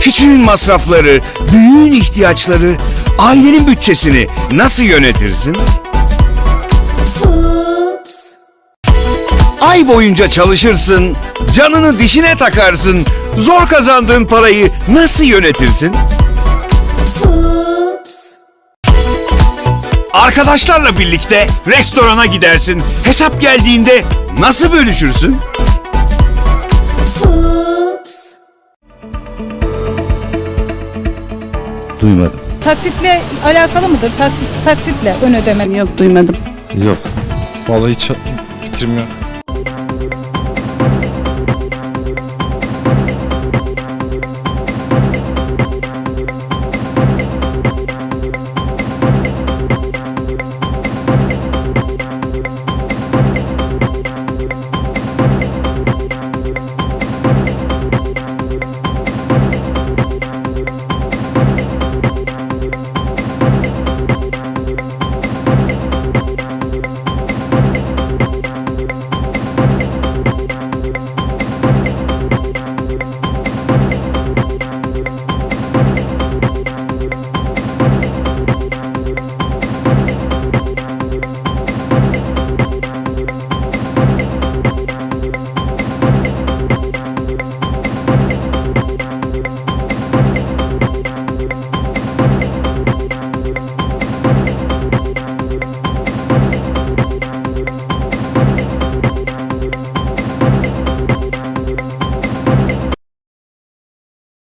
Küçüğün masrafları, büyüğün ihtiyaçları, ailenin bütçesini nasıl yönetirsin? Ay boyunca çalışırsın, canını dişine takarsın, zor kazandığın parayı nasıl yönetirsin? Arkadaşlarla birlikte restorana gidersin. Hesap geldiğinde nasıl bölüşürsün? Duymadım. Taksitle alakalı mıdır? Taksit, taksitle ön ödeme. Yok duymadım. Yok. Vallahi hiç fikrim yok.